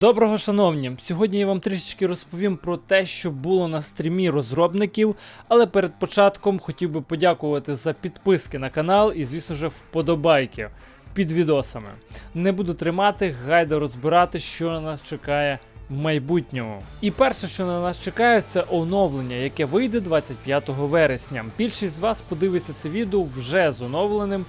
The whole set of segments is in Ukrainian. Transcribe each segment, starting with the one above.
Доброго шановні! Сьогодні я вам трішечки розповім про те, що було на стрімі розробників, але перед початком хотів би подякувати за підписки на канал і, звісно ж, вподобайки під відосами. Не буду тримати, гайда розбирати, що на нас чекає в майбутньому. І перше, що на нас чекає, це оновлення, яке вийде 25 вересня. Більшість з вас подивиться це відео вже з оновленим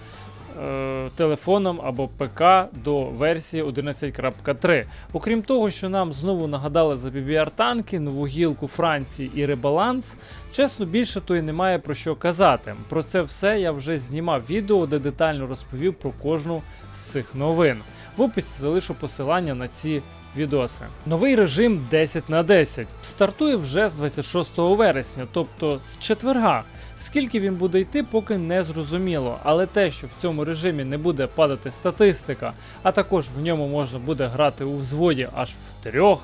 телефоном або ПК до версії 11.3. Окрім того, що нам знову нагадали за BBR танки, нову гілку Франції і ребаланс, чесно, більше то й немає про що казати. Про це все я вже знімав відео, де детально розповів про кожну з цих новин. В описі залишу посилання на ці відоси. Новий режим 10 на 10 стартує вже з 26 вересня, тобто з четверга. Скільки він буде йти, поки не зрозуміло. Але те, що в цьому режимі не буде падати статистика, а також в ньому можна буде грати у взводі аж в трьох.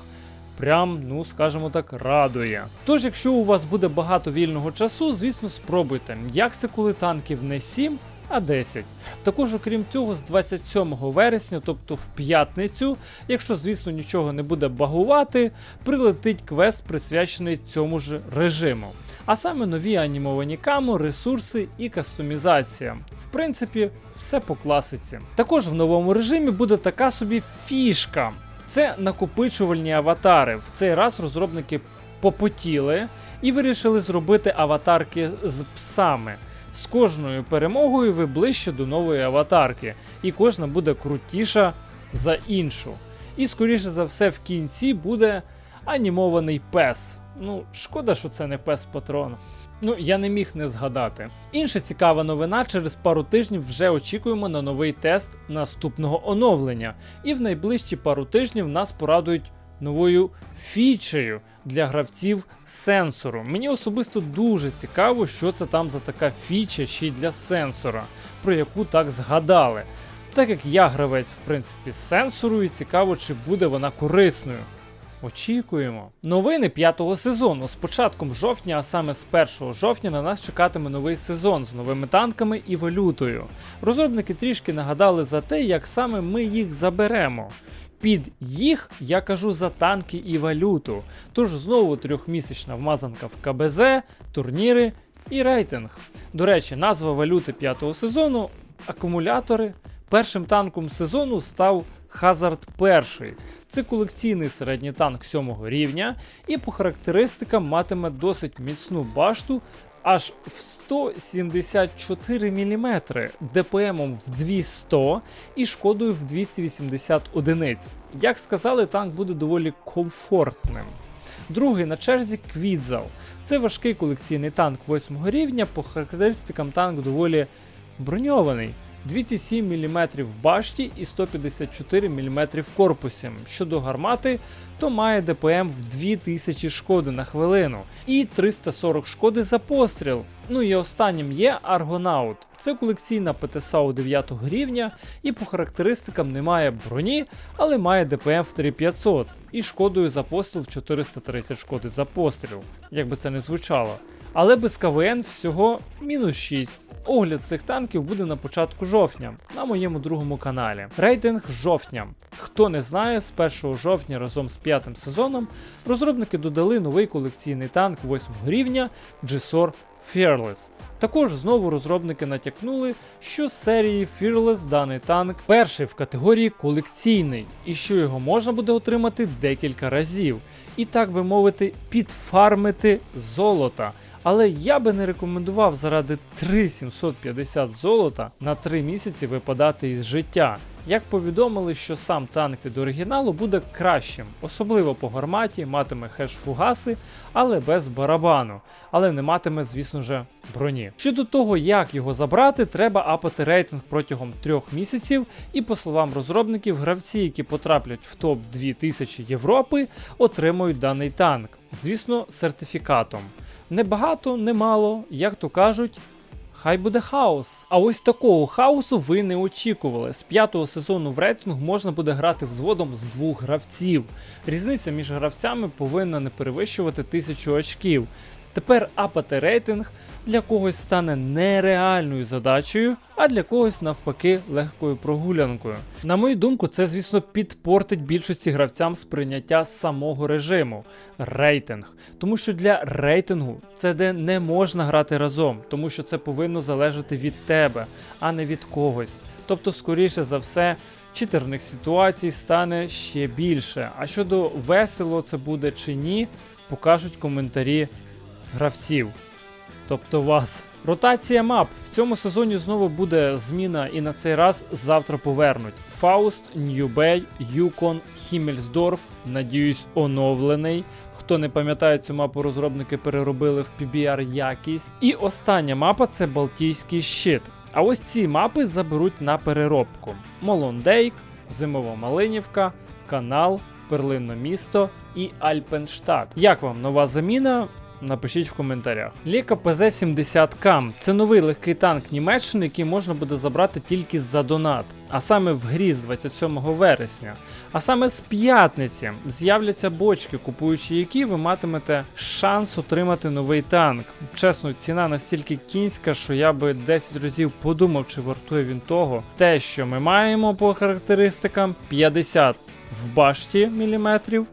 Прям, ну скажімо так, радує. Тож, якщо у вас буде багато вільного часу, звісно, спробуйте. Як це коли танків не 7, а 10. Також, окрім цього, з 27 вересня, тобто в п'ятницю, якщо, звісно, нічого не буде багувати, прилетить квест, присвячений цьому ж режиму. А саме нові анімовані камо, ресурси і кастомізація. В принципі, все по класиці. Також в новому режимі буде така собі фішка. Це накопичувальні аватари. В цей раз розробники попотіли і вирішили зробити аватарки з псами. З кожною перемогою ви ближче до нової аватарки, і кожна буде крутіша за іншу. І скоріше за все в кінці буде анімований пес. Ну, шкода, що це не пес патрон. Ну, я не міг не згадати. Інша цікава новина: через пару тижнів вже очікуємо на новий тест наступного оновлення. І в найближчі пару тижнів нас порадують новою фічею для гравців сенсору. Мені особисто дуже цікаво, що це там за така фіча ще й для сенсора, про яку так згадали. Так як я гравець, в принципі, з сенсору, і цікаво, чи буде вона корисною. Очікуємо. Новини п'ятого сезону. З початком жовтня, а саме з 1 жовтня, на нас чекатиме новий сезон з новими танками і валютою. Розробники трішки нагадали за те, як саме ми їх заберемо. Під їх я кажу за танки і валюту. Тож знову трьохмісячна вмазанка в КБЗ, турніри і рейтинг. До речі, назва валюти п'ятого сезону акумулятори. Першим танком сезону став Hazard 1. Це колекційний середній танк 7 рівня, і по характеристикам матиме досить міцну башту аж в 174 мм, ДПМом в 200 і шкодою в 280 одиниць. Як сказали, танк буде доволі комфортним. Другий на черзі Квідзал. Це важкий колекційний танк 8 рівня, по характеристикам танк доволі броньований. 207 мм в башті і 154 мм в корпусі. Щодо гармати, то має ДПМ в 2000 шкоди на хвилину і 340 шкоди за постріл. Ну і останнім є Аргонаут. Це колекційна ПТСАУ 9 рівня і по характеристикам не має броні, але має ДПМ в 3500 і шкодою за постріл в 430 шкоди за постріл, як би це не звучало. Але без КВН всього мінус 6. Огляд цих танків буде на початку жовтня на моєму другому каналі. Рейтинг жовтня. Хто не знає, з 1 жовтня разом з п'ятим сезоном розробники додали новий колекційний танк 8 рівня GSOR Fearless. Також знову розробники натякнули, що з серії Fearless даний танк перший в категорії колекційний, і що його можна буде отримати декілька разів, і так би мовити, підфармити золота. Але я би не рекомендував заради 3750 золота на 3 місяці випадати із життя. Як повідомили, що сам танк від оригіналу буде кращим, особливо по гарматі, матиме хеш-фугаси, але без барабану, але не матиме, звісно ж, броні. Щодо того, як його забрати, треба апати рейтинг протягом трьох місяців, і по словам розробників, гравці, які потраплять в топ 2000 Європи, отримують даний танк, звісно, сертифікатом. Не багато, не мало, як то кажуть. Хай буде хаос. А ось такого хаосу ви не очікували. З п'ятого сезону в рейтинг можна буде грати взводом з двох гравців. Різниця між гравцями повинна не перевищувати тисячу очків. Тепер апати рейтинг для когось стане нереальною задачею, а для когось навпаки легкою прогулянкою. На мою думку, це, звісно, підпортить більшості гравцям сприйняття самого режиму рейтинг. Тому що для рейтингу це де не можна грати разом, тому що це повинно залежати від тебе, а не від когось. Тобто, скоріше за все, читерних ситуацій стане ще більше. А щодо весело це буде чи ні, покажуть коментарі гравців. Тобто вас. Ротація мап. В цьому сезоні знову буде зміна і на цей раз завтра повернуть. Фауст, Ньюбей, Юкон, Хіммельсдорф, надіюсь, оновлений. Хто не пам'ятає, цю мапу розробники переробили в PBR якість. І остання мапа це Балтійський щит. А ось ці мапи заберуть на переробку: Молондейк, Зимова Малинівка, Канал, Перлинне місто і Альпенштадт. Як вам нова заміна? Напишіть в коментарях. Ліка ПЗ-70К це новий легкий танк Німеччини, який можна буде забрати тільки за донат. А саме в грі з 27 вересня. А саме з п'ятниці з'являться бочки, купуючи які ви матимете шанс отримати новий танк. Чесно, ціна настільки кінська, що я би 10 разів подумав, чи вартує він того. Те, що ми маємо по характеристикам, 50 в башті міліметрів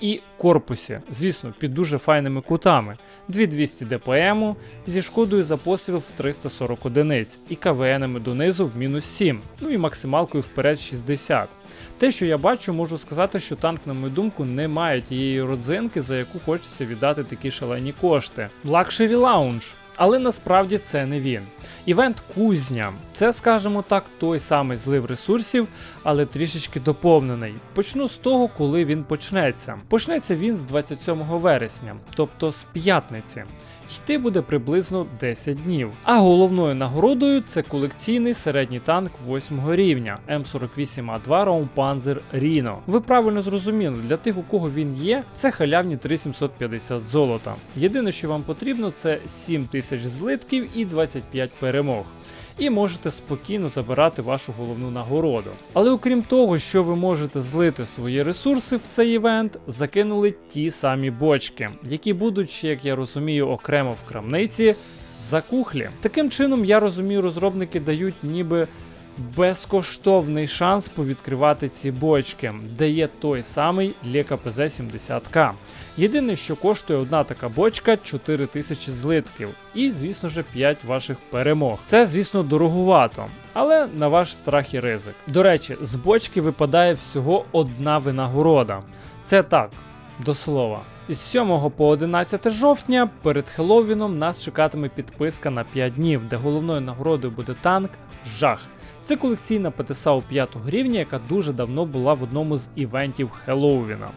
і корпусі, звісно, під дуже файними кутами. 2200 ДПМ зі шкодою за постріл в 340 одиниць і КВНами донизу в мінус 7, ну і максималкою вперед 60. Те, що я бачу, можу сказати, що танк, на мою думку, не має тієї родзинки, за яку хочеться віддати такі шалені кошти. Лакшері лаунж, але насправді це не він. Івент Кузня це, скажімо так, той самий злив ресурсів, але трішечки доповнений. Почну з того, коли він почнеться. Почнеться він з 27 вересня, тобто з п'ятниці. Йти буде приблизно 10 днів. А головною нагородою це колекційний середній танк 8 рівня М48А2 Раумпанзер Ріно. Ви правильно зрозуміли, для тих, у кого він є, це халявні 3750 золота. Єдине, що вам потрібно, це 7000 злитків і 25 перемог. І можете спокійно забирати вашу головну нагороду. Але окрім того, що ви можете злити свої ресурси в цей івент, закинули ті самі бочки, які будуть, як я розумію, окремо в крамниці за кухлі. Таким чином, я розумію, розробники дають ніби безкоштовний шанс повідкривати ці бочки, де є той самий лекапз 70 к Єдине, що коштує одна така бочка 4000 злитків, і, звісно ж, 5 ваших перемог. Це, звісно, дороговато, але на ваш страх і ризик. До речі, з бочки випадає всього одна винагорода. Це так, до слова. Із 7 по 11 жовтня перед Хеллоуіном нас чекатиме підписка на 5 днів, де головною нагородою буде танк Жах. Це колекційна ПТСАУ 5 рівня, яка дуже давно була в одному з івентів Хеллоуіна.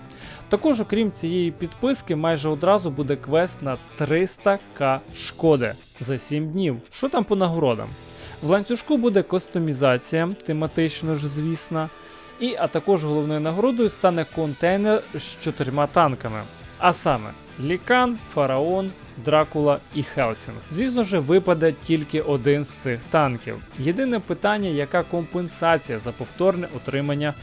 Також, окрім цієї підписки, майже одразу буде квест на 300к шкоди за 7 днів. Що там по нагородам? В ланцюжку буде кастомізація, тематично ж, звісно. І а також головною нагородою стане контейнер з чотирма танками. А саме Лікан, Фараон, Дракула і Хелсінг. Звісно ж, випаде тільки один з цих танків. Єдине питання, яка компенсація за повторне отримання.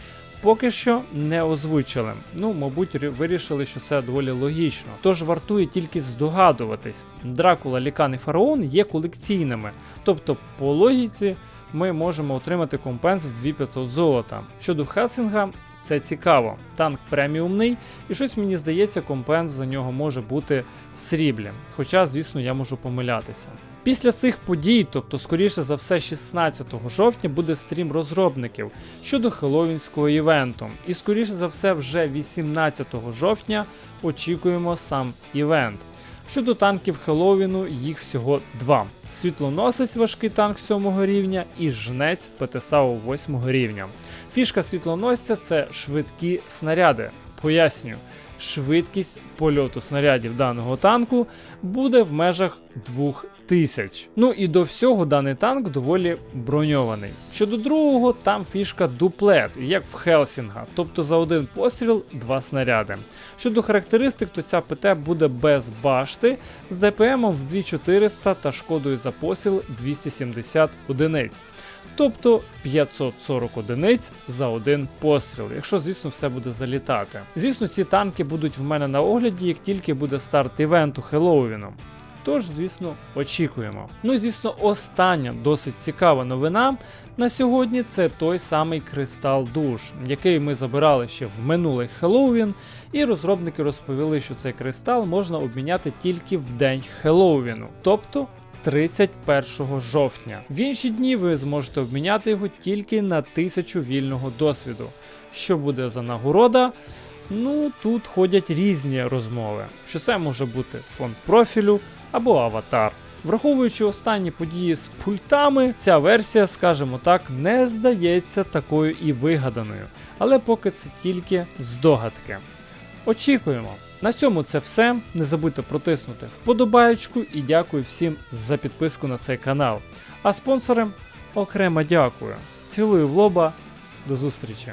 Поки що не озвучили. Ну, мабуть, вирішили, що це доволі логічно. Тож вартує тільки здогадуватись, Дракула, Лікан і Фараон є колекційними, тобто, по логіці, ми можемо отримати компенс в 2500 золота. Щодо Хелсінга, це цікаво. Танк преміумний, і щось мені здається, компенс за нього може бути в сріблі. Хоча, звісно, я можу помилятися. Після цих подій, тобто, скоріше за все, 16 жовтня буде стрім розробників щодо хеллоуінського івенту. І скоріше за все, вже 18 жовтня очікуємо сам івент. Щодо танків Хеллоуіну, їх всього два. Світлоносець важкий танк 7 рівня і жнець ПТСАУ 8 рівня. Фішка світлоносця це швидкі снаряди. Пояснюю, швидкість польоту снарядів даного танку буде в межах 2000. Ну і до всього даний танк доволі броньований. Щодо другого, там фішка дуплет, як в Хелсінга, тобто за один постріл два снаряди. Щодо характеристик, то ця ПТ буде без башти з ДПМ в 2400 та шкодою за постріл 270 одиниць. Тобто 540 одиниць за один постріл, якщо, звісно, все буде залітати. Звісно, ці танки будуть в мене на огляді, як тільки буде старт івенту Хеллоуіном. Тож, звісно, очікуємо. Ну і звісно, остання досить цікава новина на сьогодні це той самий кристал душ, який ми забирали ще в минулий Хеллоуін, і розробники розповіли, що цей кристал можна обміняти тільки в день Хеллоуіну, тобто 31 жовтня. В інші дні ви зможете обміняти його тільки на 1000 вільного досвіду. Що буде за нагорода? Ну, тут ходять різні розмови, що це може бути фонд профілю або аватар. Враховуючи останні події з пультами, ця версія, скажімо так, не здається такою і вигаданою, але поки це тільки здогадки. Очікуємо. На цьому це все. Не забудьте протиснути вподобаєчку і дякую всім за підписку на цей канал. А спонсорам окремо дякую. Цілую в лоба. До зустрічі!